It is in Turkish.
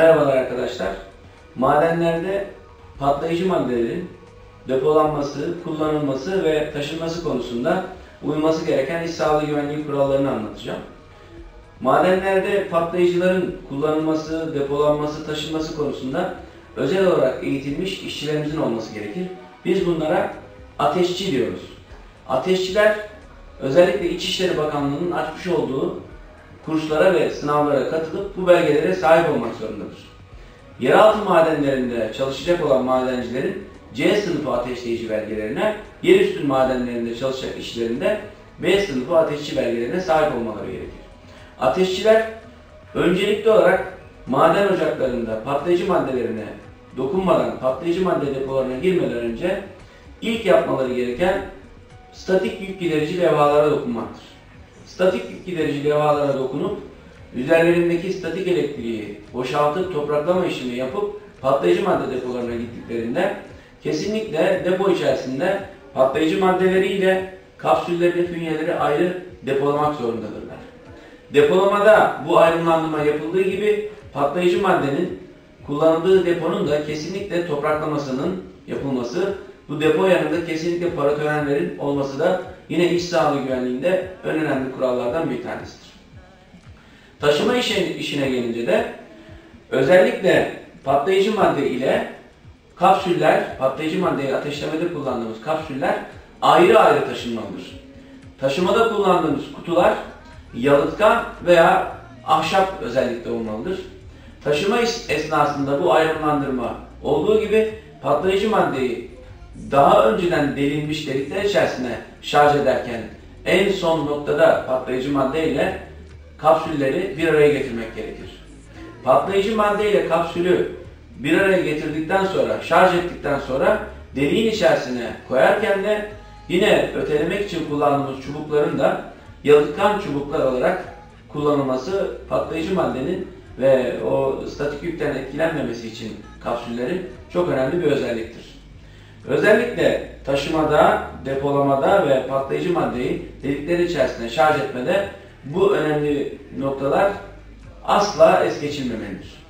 Merhabalar arkadaşlar. Madenlerde patlayıcı maddelerin depolanması, kullanılması ve taşınması konusunda uyulması gereken iş sağlığı güvenliği kurallarını anlatacağım. Madenlerde patlayıcıların kullanılması, depolanması, taşınması konusunda özel olarak eğitilmiş işçilerimizin olması gerekir. Biz bunlara ateşçi diyoruz. Ateşçiler özellikle İçişleri Bakanlığı'nın açmış olduğu kurslara ve sınavlara katılıp bu belgelere sahip olmak zorundadır. Yeraltı madenlerinde çalışacak olan madencilerin C sınıfı ateşleyici belgelerine, yerüstü madenlerinde çalışacak işçilerin de B sınıfı ateşçi belgelerine sahip olmaları gerekir. Ateşçiler öncelikli olarak maden ocaklarında patlayıcı maddelerine dokunmadan, patlayıcı madde depolarına girmeden önce ilk yapmaları gereken statik yük giderici levhalara dokunmaktır. Statik yük giderici levhalara dokunup üzerlerindeki statik elektriği boşaltıp topraklama işlemi yapıp patlayıcı madde depolarına gittiklerinde kesinlikle depo içerisinde patlayıcı maddeleriyle kapsülleri, fünyeleri ayrı depolamak zorundadırlar. Depolamada bu ayrımlandırma yapıldığı gibi patlayıcı maddenin kullanıldığı deponun da kesinlikle topraklamasının yapılması, bu depo yanında kesinlikle paratonellerin olması da yine iş sağlığı güvenliğinde en önemli kurallardan bir tanesidir. Taşıma işine, işine gelince de özellikle patlayıcı madde ile kapsüller, patlayıcı maddeyi ateşlemede kullandığımız kapsüller ayrı ayrı taşınmalıdır. Taşımada kullandığımız kutular yalıtkan veya ahşap özellikle olmalıdır. Taşıma esnasında bu ayrımlandırma olduğu gibi patlayıcı maddeyi daha önceden delinmiş delikler içerisine şarj ederken en son noktada patlayıcı madde ile kapsülleri bir araya getirmek gerekir. Patlayıcı madde ile kapsülü bir araya getirdikten sonra, şarj ettikten sonra deliğin içerisine koyarken de yine ötelemek için kullandığımız çubukların da yalıtkan çubuklar olarak kullanılması patlayıcı maddenin ve o statik yükten etkilenmemesi için kapsüllerin çok önemli bir özelliktir. Özellikle taşımada, depolamada ve patlayıcı maddeyi delikler içerisinde şarj etmede bu önemli noktalar asla es geçilmemelidir.